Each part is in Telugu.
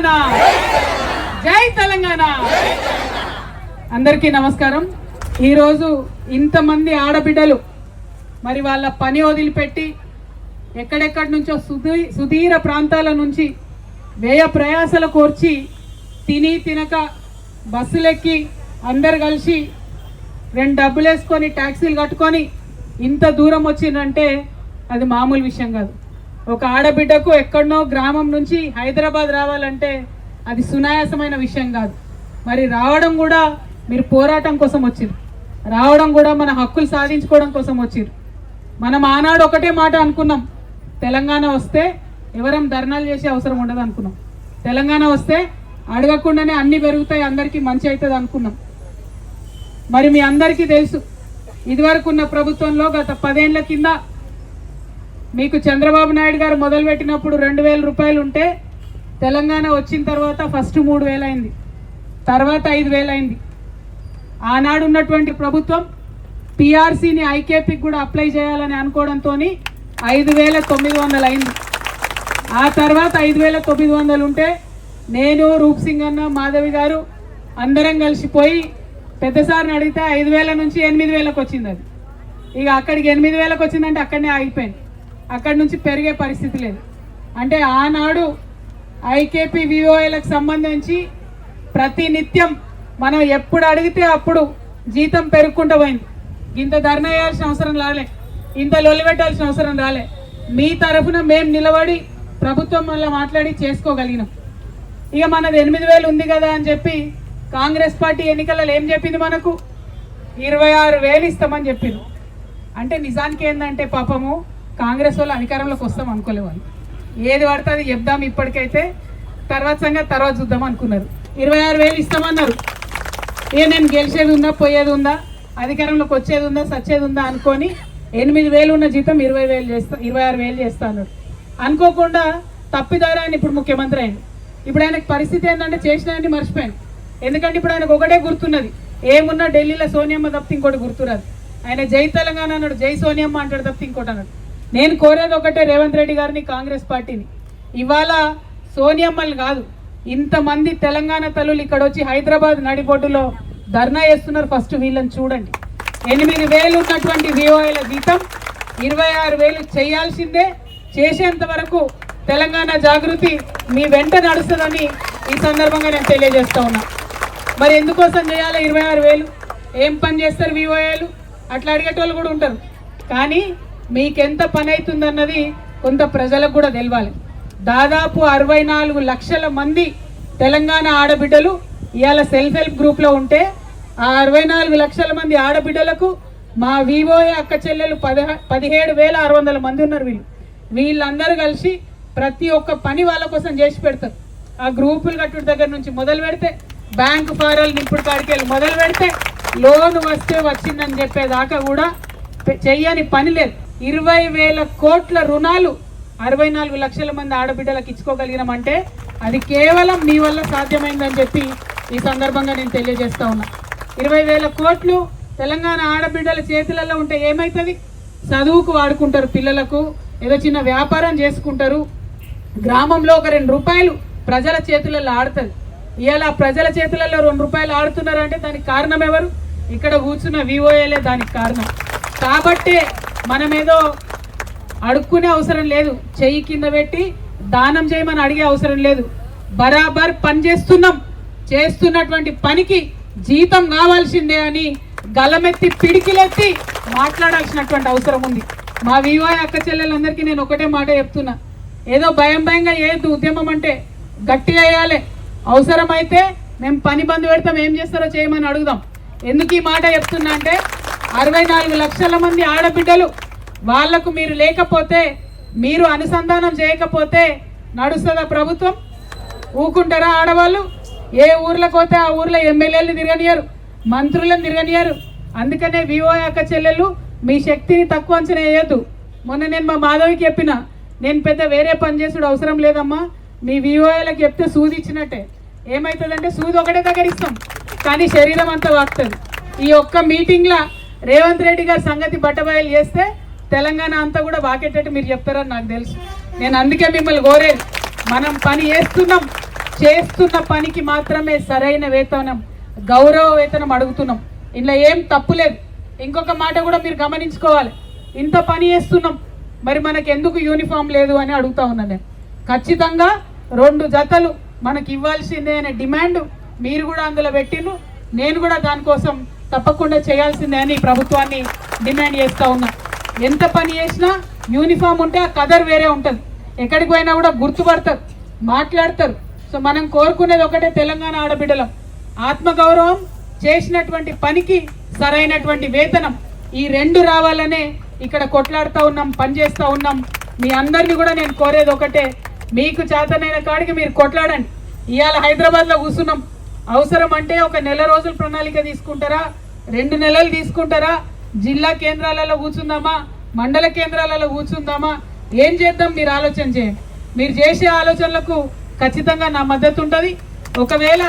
తెలంగాణ. జై తెలంగాణ. అందరికీ నమస్కారం. ఈరోజు ఇంతమంది ఆడబిడ్డలు మరి వాళ్ళ పని వదిలిపెట్టి ఎక్కడెక్కడి నుంచో సుదీ సుదీర ప్రాంతాల నుంచి వ్యయ ప్రయాసల కోర్చి తిని తినక బస్సులెక్కి అందరు కలిసి రెండు డబ్బులు వేసుకొని ట్యాక్సీలు కట్టుకొని ఇంత దూరం వచ్చిందంటే అది మామూలు విషయం కాదు. ఒక ఆడబిడ్డకు ఎక్కడనో గ్రామం నుంచి హైదరాబాద్ రావాలంటే అది సునాయాసమైన విషయం కాదు. మరి రావడం కూడా మీరు పోరాటం కోసం వచ్చిరు రావడం కూడా మన హక్కులు సాధించుకోవడం కోసం వచ్చిరు మనం ఆనాడు ఒకటే మాట అనుకున్నాం. తెలంగాణ వస్తే ఎవరం ధర్నాలు చేసే అవసరం ఉండదు అనుకున్నాం. తెలంగాణ వస్తే అడగకుండానే అన్ని పెరుగుతాయి అందరికీ మంచి అవుతుంది అనుకున్నాం. మరి మీ అందరికీ తెలుసు. ఇదివరకు ఉన్న ప్రభుత్వంలో గత పదేళ్ళ కింద మీకు చంద్రబాబు నాయుడు గారు మొదలుపెట్టినప్పుడు రెండు వేల రూపాయలు ఉంటే తెలంగాణ వచ్చిన తర్వాత ఫస్ట్ మూడు వేలైంది అయింది. తర్వాత ఐదు వేలైంది ఆనాడు ఉన్నటువంటి ప్రభుత్వం పిఆర్సీని ఐకేపీకి కూడా అప్లై చేయాలని అనుకోవడంతో ఐదు వేల తొమ్మిది వందలు అయింది. ఆ తర్వాత ఐదు వేల తొమ్మిది వందలు ఉంటే నేను రూప్ సింగ్ అన్న మాధవి గారు అందరం కలిసిపోయి పెద్దసారిని అడిగితే ఐదు వేల నుంచి ఎనిమిది వేలకు వచ్చింది అది. ఇక అక్కడికి ఎనిమిది వేలకు వచ్చిందంటే అక్కడనే ఆగిపోయింది. అక్కడి నుంచి పెరిగే పరిస్థితి లేదు. అంటే ఆనాడు ఐకేపీ విఓఏలకు సంబంధించి ప్రతి నిత్యం మనం ఎప్పుడు అడిగితే అప్పుడు జీతం పెరుగుకుంటూ పోయింది. ఇంత ధర్నా వేయాల్సిన అవసరం రాలే. ఇంత లొలిపెట్టాల్సిన అవసరం రాలే. మీ తరఫున మేము నిలబడి ప్రభుత్వం వల్ల మాట్లాడి చేసుకోగలిగినాం. ఇక మనది ఎనిమిది వేలు ఉంది కదా అని చెప్పి కాంగ్రెస్ పార్టీ ఎన్నికలలో ఏం చెప్పింది మనకు? ఇరవై ఆరు వేలు ఇస్తామని చెప్పింది. అంటే నిజానికి ఏంటంటే పాపము కాంగ్రెస్ వాళ్ళు అధికారంలోకి వస్తాం అనుకోలే వాళ్ళు. ఏది పడితే అది చెప్దాం ఇప్పటికైతే. తర్వాత సంగతి తర్వాత చూద్దాం అనుకున్నారు. ఇరవై ఆరు వేలు ఇస్తామన్నారు. ఏ నేను గెలిచేది ఉందా పోయేది ఉందా అధికారంలోకి వచ్చేది ఉందా సచ్చేది ఉందా అనుకొని ఎనిమిది వేలు ఉన్న జీతం ఇరవై వేలు చేస్తా ఇరవై ఆరు వేలు చేస్తాను అనుకోకుండా తప్పిదారా అని ఇప్పుడు ముఖ్యమంత్రి అయింది. ఇప్పుడు ఆయనకు పరిస్థితి ఏంటంటే చేసినాయని మర్చిపోయాను. ఎందుకంటే ఇప్పుడు ఆయనకు ఒకటే గుర్తున్నది. ఏమున్నా ఢిల్లీలో సోనియమ్మ తప్పితే ఇంకోటి గుర్తురాదు. ఆయన జై తెలంగాణ అన్నాడు జై సోనియమ్మ అంటాడు తప్పితే ఇంకోటి అన్నాడు. నేను కోరేది ఒకటే రేవంత్ రెడ్డి గారిని కాంగ్రెస్ పార్టీని. ఇవాళ సోనియమ్మలు కాదు ఇంతమంది తెలంగాణ తల్లులు ఇక్కడ వచ్చి హైదరాబాద్ నడిబొడ్డులో ధర్నా చేస్తున్నారు. ఫస్ట్ వీళ్ళని చూడండి. ఎనిమిది వేలు ఉన్నటువంటి విఓఐల జీతం ఇరవై ఆరు వేలు చేయాల్సిందే. చేసేంత వరకు తెలంగాణ జాగృతి మీ వెంట నడుస్తుందని ఈ సందర్భంగా నేను తెలియజేస్తా ఉన్నా. మరి ఎందుకోసం చేయాలి ఇరవై ఆరు వేలు? ఏం పని చేస్తారు విఓఏలు అట్లా అడిగేటోళ్ళు కూడా ఉంటారు. కానీ మీకెంత పని అవుతుందన్నది కొంత ప్రజలకు కూడా తెలవాలి. దాదాపు అరవై నాలుగు లక్షల మంది తెలంగాణ ఆడబిడ్డలు ఇవాళ సెల్ఫ్ హెల్ప్ గ్రూప్లో ఉంటే ఆ అరవై నాలుగు లక్షల మంది ఆడబిడ్డలకు మా వివోఏ అక్క చెల్లెలు పదిహేడు వేల ఆరు వందల మంది ఉన్నారు వీళ్ళు. వీళ్ళందరూ కలిసి ప్రతి ఒక్క పని వాళ్ళ కోసం చేసి పెడతారు. ఆ గ్రూపులు కట్టుడు దగ్గర నుంచి మొదలు పెడితే బ్యాంక్ ఫారాలు నింపుడు కాడికి వెళ్ళి మొదలు పెడితే లోన్ వస్తే వచ్చిందని చెప్పేదాకా కూడా చెయ్యని పని లేదు. ఇరవై వేల కోట్ల రుణాలు అరవై నాలుగు లక్షల మంది ఆడబిడ్డలకు ఇచ్చుకోగలిగినామంటే అది కేవలం మీ వల్ల సాధ్యమైందని చెప్పి ఈ సందర్భంగా నేను తెలియజేస్తా ఉన్నా. ఇరవై వేల కోట్లు తెలంగాణ ఆడబిడ్డల చేతులలో ఉంటే ఏమవుతుంది చదువుకు వాడుకుంటారు పిల్లలకు ఏదో చిన్న వ్యాపారం చేసుకుంటారు. గ్రామంలో ఒక రెండు రూపాయలు ప్రజల చేతులలో ఆడుతుంది. ఇవాళ ప్రజల చేతులలో రెండు రూపాయలు ఆడుతున్నారంటే దానికి కారణం ఎవరు? ఇక్కడ కూర్చున్న వివోఏలే దానికి కారణం. కాబట్టే మనమేదో అడుక్కునే అవసరం లేదు. చెయ్యి కింద పెట్టి దానం చేయమని అడిగే అవసరం లేదు. బరాబర్ పని చేస్తున్నాం. చేస్తున్నటువంటి పనికి జీతం కావాల్సిందే అని గలమెత్తి పిడికిలెత్తి మాట్లాడాల్సినటువంటి అవసరం ఉంది. మా వివో అక్క చెల్లెలందరికీ నేను ఒకటే మాట చెప్తున్నా. ఏదో భయం భయంగా ఏది ఉద్యమం అంటే గట్టిగా వేయాలి. అవసరమైతే మేము పని బంద్ పెడతాం. ఏం చేస్తారో చేయమని అడుగుదాం. ఎందుకు ఈ మాట చెప్తున్నా అంటే అరవై నాలుగు లక్షల మంది ఆడబిడ్డలు వాళ్ళకు మీరు లేకపోతే మీరు అనుసంధానం చేయకపోతే నడుస్తుందా ప్రభుత్వం? ఊకుంటారా ఆడవాళ్ళు? ఏ ఊర్లకు పోతే ఆ ఊర్లో ఎమ్మెల్యేలు తిరగనియరు మంత్రులను తిరగనియరు అందుకనే వివో అక్క చెల్లెలు మీ శక్తిని తక్కువ అంచనా వేయద్దు. మొన్న నేను మా మాధవికి చెప్పిన నేను పెద్ద వేరే పని చేసుడు అవసరం లేదమ్మా. మీ వివోఏలకు చెప్తే సూది ఇచ్చినట్టే. ఏమవుతుందంటే సూది ఒకటే దగ్గర ఇస్తాం కానీ శరీరం అంతా వాక్తుంది. ఈ ఒక్క మీటింగ్లో రేవంత్ రెడ్డి గారి సంగతి బట్టబయలు చేస్తే తెలంగాణ అంతా కూడా వాకేటట్టు మీరు చెప్తారని నాకు తెలుసు. నేను అందుకే మిమ్మల్ని కోరేది మనం పని చేస్తున్నాం చేస్తున్న పనికి మాత్రమే సరైన వేతనం గౌరవ వేతనం అడుగుతున్నాం. ఇలా ఏం తప్పు లేదు. ఇంకొక మాట కూడా మీరు గమనించుకోవాలి. ఇంత పని చేస్తున్నాం మరి మనకు ఎందుకు యూనిఫామ్ లేదు అని అడుగుతా ఉన్నాను నేను. ఖచ్చితంగా రెండు జతలు మనకి ఇవ్వాల్సిందే అనే డిమాండ్ మీరు కూడా అందులో పెట్టిండ్రు. నేను కూడా దానికోసం తప్పకుండా చేయాల్సిందే అని ప్రభుత్వాన్ని డిమాండ్ చేస్తూ ఉన్నా. ఎంత పని చేసినా యూనిఫామ్ ఉంటే ఆ కదర్ వేరే ఉంటుంది. ఎక్కడికి పోయినా కూడా గుర్తుపడతారు మాట్లాడతారు. సో మనం కోరుకునేది ఒకటే తెలంగాణ ఆడబిడ్డలం. ఆత్మగౌరవం చేసినటువంటి పనికి సరైనటువంటి వేతనం. ఈ రెండు రావాలనే ఇక్కడ కొట్లాడుతూ ఉన్నాం పనిచేస్తూ ఉన్నాం. మీ అందరినీ కూడా నేను కోరేది ఒకటే. మీకు చేతనైన కాడికి మీరు కొట్లాడండి. ఇవాళ హైదరాబాద్లో కూర్చున్నాం. అవసరం అంటే ఒక నెల రోజుల ప్రణాళిక తీసుకుంటారా? రెండు నెలలు తీసుకుంటారా? జిల్లా కేంద్రాలలో కూర్చుందామా? మండల కేంద్రాలలో కూర్చుందామా? ఏం చేద్దాం? మీరు ఆలోచన చేయండి. మీరు చేసే ఆలోచనలకు ఖచ్చితంగా నా మద్దతు ఉంటుంది. ఒకవేళ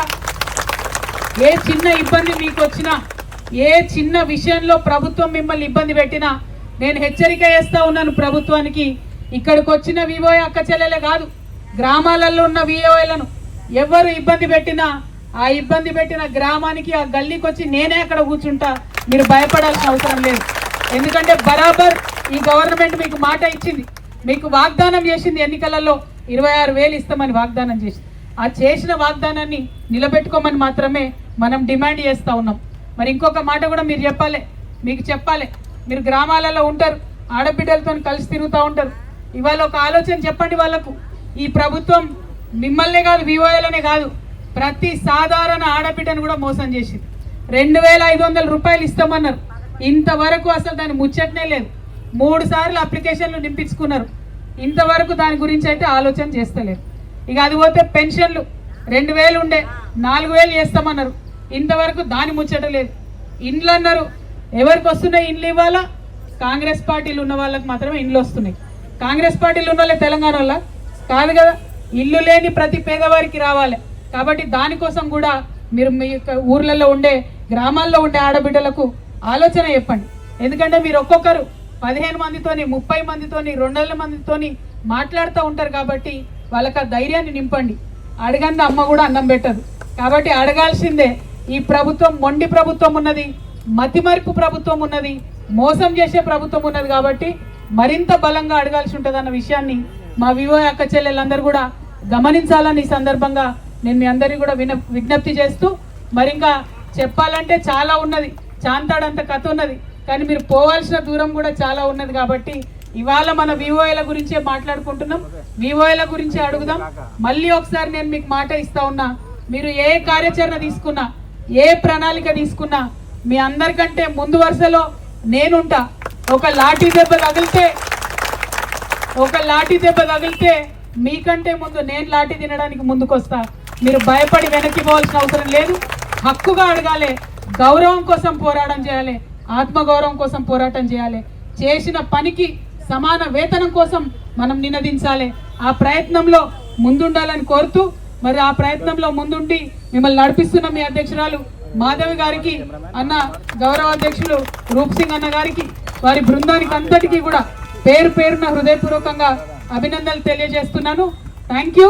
ఏ చిన్న ఇబ్బంది మీకు వచ్చినా ఏ చిన్న విషయంలో ప్రభుత్వం మిమ్మల్ని ఇబ్బంది పెట్టినా నేను హెచ్చరిక వేస్తూ ఉన్నాను ప్రభుత్వానికి. ఇక్కడికి వచ్చిన వివో అక్క చెల్లెలే కాదు గ్రామాలలో ఉన్న విఓలను ఎవరు ఇబ్బంది పెట్టినా ఆ ఇబ్బంది పెట్టిన గ్రామానికి ఆ గల్లీకి వచ్చి నేనే అక్కడ కూర్చుంటా. మీరు భయపడాల్సిన అవసరం లేదు. ఎందుకంటే బరాబర్ ఈ గవర్నమెంట్ మీకు మాట ఇచ్చింది. మీకు వాగ్దానం చేసింది ఎన్నికలలో ఇరవై ఆరు వేలు ఇస్తామని వాగ్దానం చేసింది. ఆ చేసిన వాగ్దానాన్ని నిలబెట్టుకోమని మాత్రమే మనం డిమాండ్ చేస్తూ ఉన్నాం. మరి ఇంకొక మాట కూడా మీరు చెప్పాలి. మీకు చెప్పాలి. మీరు గ్రామాలలో ఉంటారు. ఆడబిడ్డలతో కలిసి తిరుగుతూ ఉంటారు. ఇవాళ ఒక ఆలోచన చెప్పండి వాళ్ళకు. ఈ ప్రభుత్వం మిమ్మల్నే కాదు వివోఏలనే కాదు. ప్రతి సాధారణ ఆడబిడ్డను కూడా మోసం చేసింది. రెండు వేల ఐదు వందల రూపాయలు ఇస్తామన్నారు. ఇంతవరకు అసలు దాని ముచ్చటనే లేదు. మూడు సార్లు అప్లికేషన్లు నింపించుకున్నారు. ఇంతవరకు దాని గురించి అయితే ఆలోచన చేస్తలేరు ఇక అది పోతే పెన్షన్లు రెండు వేలు ఉండే నాలుగు వేలు చేస్తామన్నారు. ఇంతవరకు దాని ముచ్చట లేదు. ఇండ్లు అన్నారు. ఎవరికి వస్తున్నాయి ఇండ్లు ఇవ్వాలా? కాంగ్రెస్ పార్టీలు ఉన్న వాళ్ళకి మాత్రమే ఇండ్లు వస్తున్నాయి. కాంగ్రెస్ పార్టీలు ఉన్న వాళ్ళే తెలంగాణ కాదు కదా. ఇల్లు లేని ప్రతి పేదవారికి రావాలి. కాబట్టి దానికోసం కూడా మీరు మీ యొక్క ఊర్లలో ఉండే గ్రామాల్లో ఉండే ఆడబిడ్డలకు ఆలోచన చెప్పండి. ఎందుకంటే మీరు ఒక్కొక్కరు పదిహేను మందితోని ముప్పై మందితోని రెండు వందల మందితోని మాట్లాడుతూ ఉంటారు కాబట్టి వాళ్ళకి ఆ ధైర్యాన్ని నింపండి. అడగంది అమ్మ కూడా అన్నం పెట్టదు. కాబట్టి అడగాల్సిందే ఈ ప్రభుత్వం మొండి ప్రభుత్వం ఉన్నది మతిమరుపు ప్రభుత్వం ఉన్నది మోసం చేసే ప్రభుత్వం ఉన్నది కాబట్టి మరింత బలంగా అడగాల్సి ఉంటుంది అన్న విషయాన్ని మా వివో అక్క చెల్లెలందరూ కూడా గమనించాలని ఈ సందర్భంగా నేను మీ అందరికీ కూడా విన విజ్ఞప్తి చేస్తూ మరి ఇంకా చెప్పాలంటే చాలా ఉన్నది. చాంతాడంత కథ ఉన్నది. కానీ మీరు పోవాల్సిన దూరం కూడా చాలా ఉన్నది కాబట్టి ఇవాళ మన వివోఏల గురించే మాట్లాడుకుంటున్నాం. వివోఏల గురించే అడుగుదాం. మళ్ళీ ఒకసారి నేను మీకు మాట ఇస్తా ఉన్నా. మీరు ఏ కార్యాచరణ తీసుకున్నా ఏ ప్రణాళిక తీసుకున్నా మీ అందరికంటే ముందు వరుసలో నేనుంటా. ఒక లాఠీ దెబ్బ తగిలితే ఒక లాఠీ దెబ్బ తగిలితే మీకంటే ముందు నేను లాఠీ తినడానికి ముందుకొస్తా. మీరు భయపడి వెనక్కి పోవాల్సిన అవసరం లేదు. హక్కుగా అడగాలి. గౌరవం కోసం పోరాటం చేయాలి. ఆత్మగౌరవం కోసం పోరాటం చేయాలి. చేసిన పనికి సమాన వేతనం కోసం మనం నినదించాలి. ఆ ప్రయత్నంలో ముందుండాలని కోరుతూ మరి ఆ ప్రయత్నంలో ముందుండి మిమ్మల్ని నడిపిస్తున్న మీ అధ్యక్షురాలు మాధవి గారికి అన్న గౌరవ అధ్యక్షులు రూప్ సింగ్ అన్న గారికి వారి బృందానికి అంతటికీ కూడా పేరు పేరున హృదయపూర్వకంగా అభినందనలు తెలియజేస్తున్నాను. Thank you